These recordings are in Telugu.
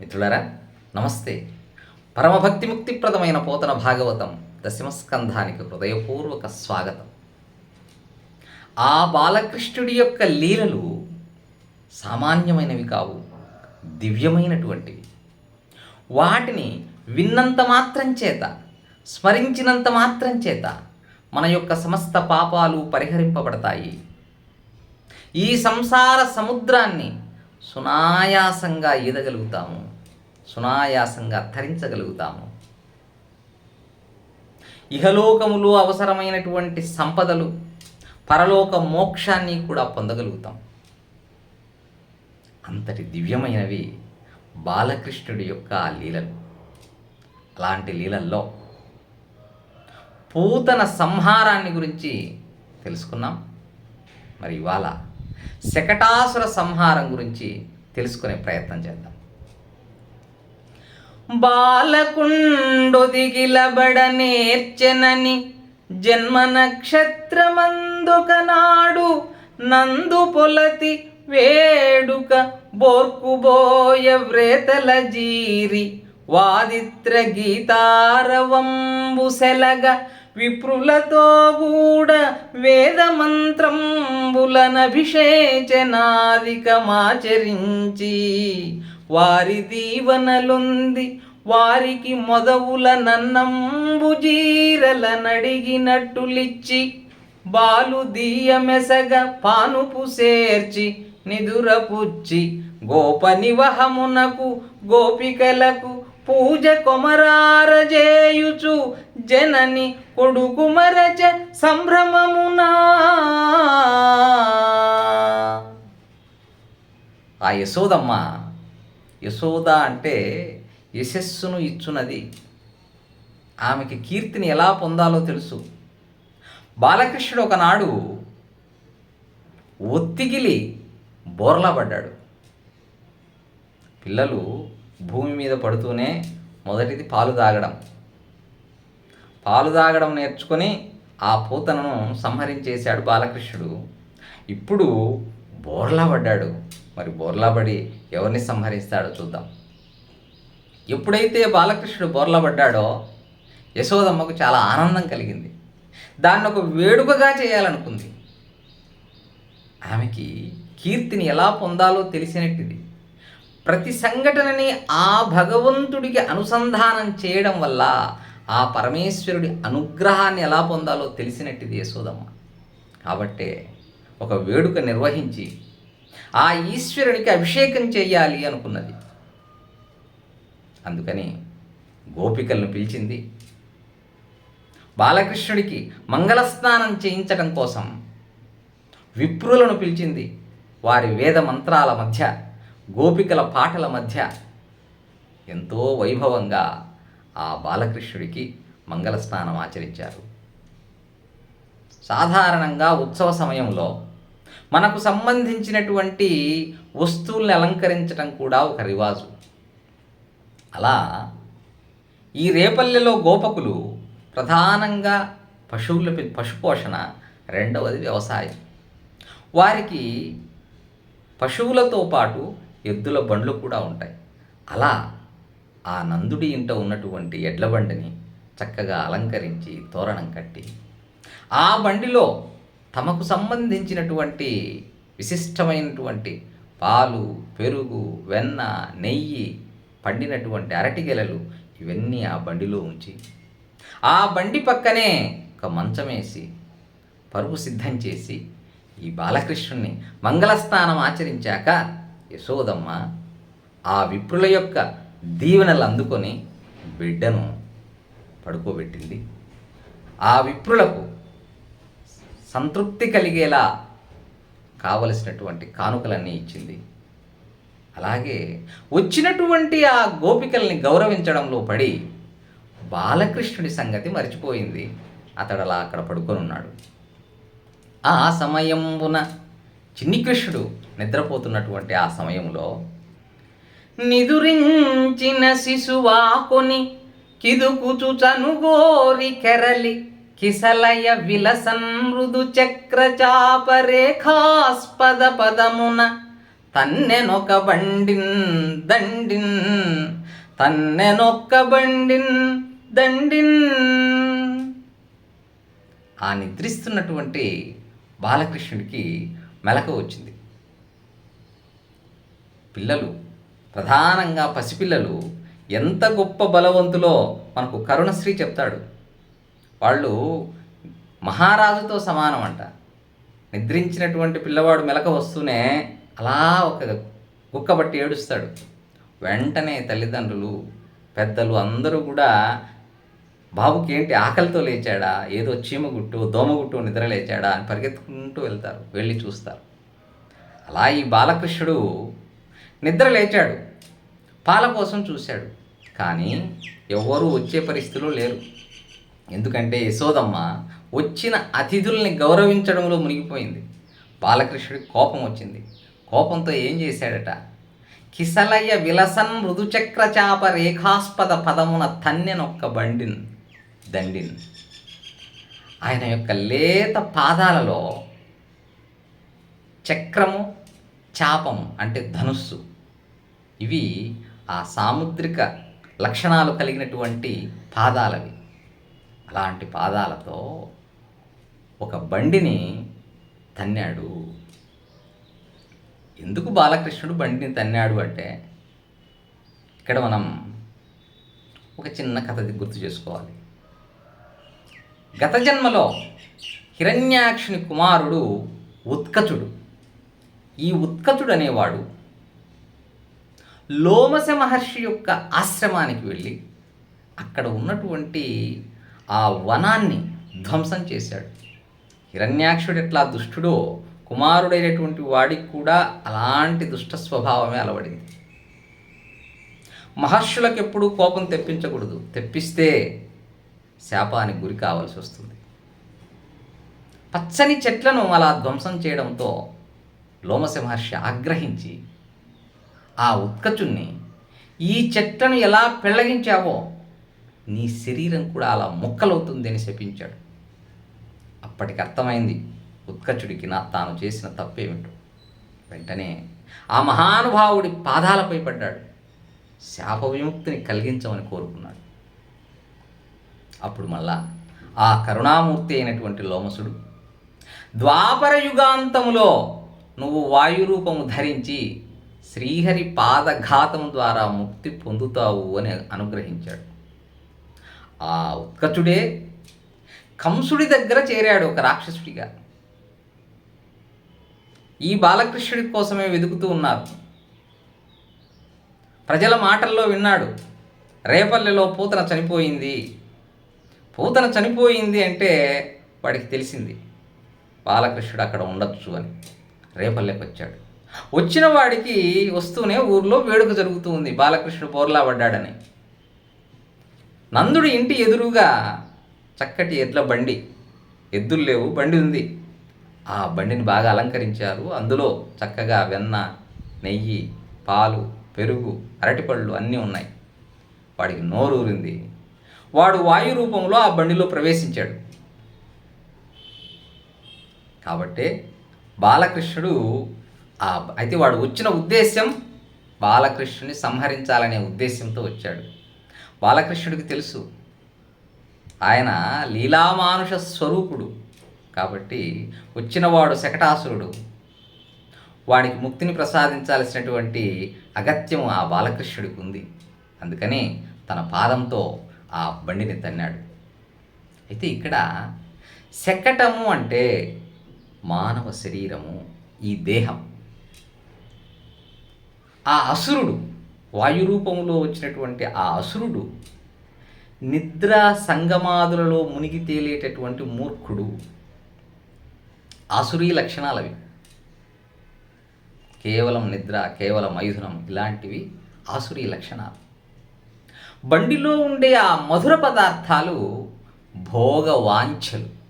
మిత్రులారా నమస్తే. పరమభక్తి ముక్తిప్రదమైన పోతన భాగవతం దశమస్కంధానికి హృదయపూర్వక స్వాగతం. ఆ బాలకృష్ణుడి యొక్క లీలలు సామాన్యమైనవి కావు దివ్యమైనటువంటివి. వాటిని విన్నంత మాత్రం చేత స్మరించినంత మాత్రం చేత మన యొక్క సమస్త పాపాలు పరిహరింపబడతాయి. ఈ సంసార సముద్రాన్ని సునాయాసంగా ఈదగలుగుతాము. సునాయాసంగా ధరించగలుగుతాము. ఇహలోకములో అవసరమైనటువంటి సంపదలు పరలోక మోక్షాన్ని కూడా పొందగలుగుతాం. అంతటి దివ్యమైనవి బాలకృష్ణుడి యొక్క లీలలు. అలాంటి లీలల్లో పూతన సంహారాన్ని గురించి తెలుసుకున్నాం. మరి ఇవాళ శకటాసుర సంహారం గురించి తెలుసుకునే ప్రయత్నం చేద్దాం. బాలకుండొదిగిలబడ నేర్చెనని జన్మ నక్షత్రమందుకనాడు నందు పొలతి వేడుక బోర్కుబోయ వ్రేతల జీరి వాదిత్ర గీతారవంబు సెలగ విప్రులతో గూడ వేద మంత్రంబులనభిషేచనాదికమాచరించి వారి దీవనలుంది వారికి మొదవుల నన్నంబు జీరల నడిగినట్టులిచ్చి బాలు దీయమెసగ పానుపు సేర్చి నిదురపుచ్చి గోప నివహమునకు గోపికలకు పూజ కొమరారజేయుచు జనని కొడుకు మరచ సంభ్రమమునా. ఆ యశోదమ్మ యశోద అంటే యశస్సును ఇచ్చున్నది ఆమెకి కీర్తిని ఎలా పొందాలో తెలుసు. బాలకృష్ణుడు ఒకనాడు ఒత్తిగిలి బోర్లా పడ్డాడు పిల్లలు భూమి మీద పడుతూనే మొదటిది పాలు తాగడం. పాలు తాగడం నేర్చుకొని ఆ పూతనను సంహరించేశాడు బాలకృష్ణుడు. ఇప్పుడు బోర్లా పడ్డాడు. మరి బోర్లా పడి ఎవరిని సంహరిస్తాడో చూద్దాం. ఎప్పుడైతే బాలకృష్ణుడు బోర్లా పడ్డాడో యశోదమ్మకు చాలా ఆనందం కలిగింది. దాన్ని ఒక వేడుకగా చేయాలనుకుంది. ఆమెకి కీర్తిని ఎలా పొందాలో తెలిసినట్టిది. ప్రతి సంఘటనని ఆ భగవంతుడికి అనుసంధానం చేయడం వల్ల ఆ పరమేశ్వరుడి అనుగ్రహాన్ని ఎలా పొందాలో తెలిసినట్టిది యశోదమ్మ. కాబట్టే ఒక వేడుక నిర్వహించి ఆ ఈశ్వరునికి అభిషేకం చేయాలి అనుకున్నది. అందుకని గోపికలను పిలిచింది బాలకృష్ణుడికి మంగళస్నానం చేయించడం కోసం విప్రులను పిలిచింది వారి వేద మంత్రాల మధ్య గోపికల పాటల మధ్య ఎంతో వైభవంగా ఆ బాలకృష్ణుడికి మంగళస్నానం ఆచరించారు. సాధారణంగా ఉత్సవ సమయంలో మనకు సంబంధించినటువంటి వస్తువుల్ని అలంకరించడం కూడా ఒక రివాజు. అలా ఈ రేపల్లెలో గోపకులు ప్రధానంగా పశువుల పశుపోషణ రెండవది వ్యవసాయం. వారికి పశువులతో పాటు ఎద్దుల బండ్లు కూడా ఉంటాయి. అలా ఆ నందుడి ఇంట ఉన్నటువంటి ఎడ్ల బండిని చక్కగా అలంకరించి తోరణం కట్టి ఆ బండిలో తమకు సంబంధించినటువంటి విశిష్టమైనటువంటి పాలు పెరుగు వెన్న నెయ్యి పండినటువంటి అరటిగెలలు ఇవన్నీ ఆ బండిలో ఉంచి ఆ బండి పక్కనే ఒక మంచం వేసి పరుపు సిద్ధం చేసి ఈ బాలకృష్ణుణ్ణి మంగళస్నానం ఆచరించాక యశోదమ్మ ఆ విప్రుల యొక్క దీవెనలు అందుకొని బిడ్డను పడుకోబెట్టింది. ఆ విప్రులకు సంతృప్తి కలిగేలా కావలసినటువంటి కానుకలన్నీ ఇచ్చింది. అలాగే వచ్చినటువంటి ఆ గోపికల్ని గౌరవించడంలో పడి బాలకృష్ణుడి సంగతి మర్చిపోయింది. అతడు అలా అక్కడ పడుకొని ఉన్నాడు ఆ సమయంబున చిన్ని కృష్ణుడు నిద్రపోతున్నటువంటి ఆ సమయంలో నిదురించిన శిశువాకుని కిదుకుచు చనుగోరి కెరలి కిసలయ విలసన్ మృదు చక్ర రేఖాస్పద పదమున తన్నెనొక బండిన్ దండిన్ తన్నెనొక్క బండిన్ దండిన్. ఆ నిద్రిస్తున్నటువంటి బాలకృష్ణుడికి మెలకు వచ్చింది. పిల్లలు ప్రధానంగా పసిపిల్లలు ఎంత గొప్ప బలవంతులో మనకు కరుణశ్రీ చెప్తాడు. వాళ్ళు మహారాజుతో సమానం అంట నిద్రించినటువంటి పిల్లవాడు మెలక వస్తూనే అలా ఒక కుక్కబట్టి ఏడుస్తాడు. వెంటనే తల్లిదండ్రులు పెద్దలు అందరూ కూడా బాబుకి ఏంటి ఆకలితో లేచాడా ఏదో చీమగుట్టు దోమగుట్టు నిద్ర లేచాడా అని పరిగెత్తుకుంటూ వెళ్తారు వెళ్ళి చూస్తారు. అలా ఈ బాలకృష్ణుడు నిద్ర లేచాడు. పాల కోసం చూశాడు. కానీ ఎవ్వరూ వచ్చే పరిస్థితిలో లేరు. ఎందుకంటే యశోదమ్మ వచ్చిన అతిథుల్ని గౌరవించడంలో మునిగిపోయింది. బాలకృష్ణుడికి కోపం వచ్చింది. కోపంతో ఏం చేశాడట? కిసలయ్య విలసన్ మృదుచక్రచాప రేఖాస్పద పదమున తన్నెనొక్క బండిన్ దండిన్. ఆయన యొక్క లేత పాదాలలో చక్రము చాపం అంటే ధనుస్సు. ఇవి ఆ సాముద్రిక లక్షణాలు కలిగినటువంటి పాదాలవి. అలాంటి పాదాలతో ఒక బండిని తన్నాడు. ఎందుకు బాలకృష్ణుడు బండిని తన్నాడు అంటే ఇక్కడ మనం ఒక చిన్న కథ గుర్తు చేసుకోవాలి. గత జన్మలో హిరణ్యాక్షుని కుమారుడు ఉత్కచుడు. ఈ ఉత్కచుడు అనేవాడు లోమస మహర్షి యొక్క ఆశ్రమానికి వెళ్ళి అక్కడ ఉన్నటువంటి ఆ వనాన్ని ధ్వంసం చేశాడు. హిరణ్యాక్షుడు ఎట్లా దుష్టుడో కుమారుడైనటువంటి వాడికి కూడా అలాంటి దుష్ట స్వభావమే అలవడింది. మహర్షులకు ఎప్పుడూ కోపం తెప్పించకూడదు. తెప్పిస్తే శాపానికి గురి కావాల్సి వస్తుంది. పచ్చని చెట్లను అలా ధ్వంసం చేయడంతో లోమస మహర్షి ఆగ్రహించి ఆ ఉత్కచుణ్ణి ఈ చెట్లను ఎలా పెళ్ళగించావో నీ శరీరం కూడా అలా ముక్కలవుతుంది అని శపించాడు. అప్పటికి అర్థమైంది ఉత్కచుడికి నా తాను చేసిన తప్పేమిటో. వెంటనే ఆ మహానుభావుడి పాదాలపై పడ్డాడు. శాప విముక్తిని కలిగించమని కోరుకున్నాడు. అప్పుడు మళ్ళా ఆ కరుణామూర్తి అయినటువంటి లోమసుడు ద్వాపర యుగాంతములో నువ్వు వాయురూపము ధరించి శ్రీహరి పాదఘాతం ద్వారా ముక్తి పొందుతావు అని అనుగ్రహించాడు. ఆ ఉత్కచుడే కంసుడి దగ్గర చేరాడు ఒక రాక్షసుడిగా. ఈ బాలకృష్ణుడి కోసమే వెతుకుతూ ఉన్నారు. ప్రజల మాటల్లో విన్నాడు. రేపల్లెలో పూతన చనిపోయింది. పూతన చనిపోయింది అంటే వాడికి తెలిసింది. బాలకృష్ణుడు అక్కడ ఉండొచ్చు అని. రేపల్లెకి వచ్చాడు వచ్చిన వాడికి వస్తూనే ఊర్లో వేడుక జరుగుతూ ఉంది. బాలకృష్ణుడు బోర్లా పడ్డాడని నందుడి ఇంటి ఎదురుగా చక్కటి ఎడ్ల బండి. ఎద్దులు లేవు బండి ఉంది. ఆ బండిని బాగా అలంకరించారు. అందులో చక్కగా వెన్న నెయ్యి పాలు పెరుగు అరటిపళ్ళు అన్నీ ఉన్నాయి. వాడికి నోరూరింది. వాడు వాయు రూపంలో ఆ బండిలో ప్రవేశించాడు. కాబట్టే బాలకృష్ణుడు ఆ అయితే వాడు వచ్చిన ఉద్దేశం బాలకృష్ణుని సంహరించాలనే ఉద్దేశంతో వచ్చాడు. బాలకృష్ణుడికి తెలుసు ఆయన లీలామానుష స్వరూపుడు. కాబట్టి వచ్చినవాడు శకటాసురుడు. వాడికి ముక్తిని ప్రసాదించాల్సినటువంటి అగత్యం ఆ బాలకృష్ణుడికి ఉంది. అందుకని తన పాదంతో ఆ బండిని తన్నాడు. అయితే ఇక్కడ శకటము అంటే మానవ శరీరము ఈ దేహం. ఆ అసురుడు వాయురూపంలో వచ్చినటువంటి ఆ అసురుడు నిద్ర సంగమాదులలో మునిగి తేలేటటువంటి మూర్ఖుడు. ఆసురీ లక్షణాలు అవి కేవలం నిద్ర కేవలం మైథునం ఇలాంటివి ఆసురీ లక్షణాలు. బండిలో ఉండే ఆ మధుర పదార్థాలు భోగ వాంఛలు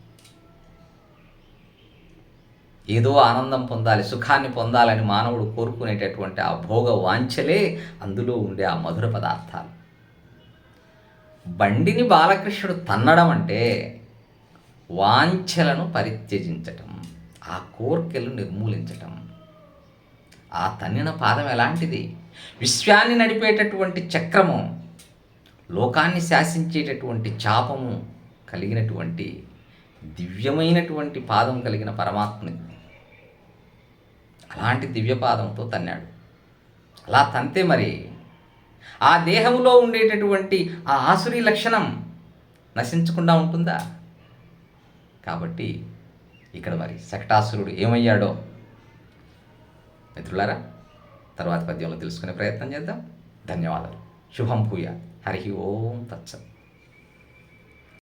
ఏదో ఆనందం పొందాలి సుఖాన్ని పొందాలని మానవుడు కోరుకునేటటువంటి ఆ భోగ వాంఛలే అందులో ఉండే ఆ మధుర పదార్థాలు. బండిని బాలకృష్ణుడు తన్నడం అంటే వాంఛలను పరిత్యజించటం ఆ కోర్కెలు నిర్మూలించటం. ఆ తన్నిన పాదం ఎలాంటిది? విశ్వాన్ని నడిపేటటువంటి చక్రము లోకాన్ని శాసించేటటువంటి చాపము కలిగినటువంటి దివ్యమైనటువంటి పాదం కలిగిన పరమాత్మని అలాంటి దివ్యపాదంతో తన్నాడు. అలా తంతే మరి. ఆ దేహంలో ఉండేటటువంటి ఆ ఆసురి లక్షణం నశించకుండా ఉంటుందా? కాబట్టి ఇక్కడ మరి శకటాసురుడు ఏమయ్యాడో మిత్రులారా తర్వాత పద్యంలో తెలుసుకునే ప్రయత్నం చేద్దాం. ధన్యవాదాలు. శుభం భూయ. హరి ఓం తత్సత్.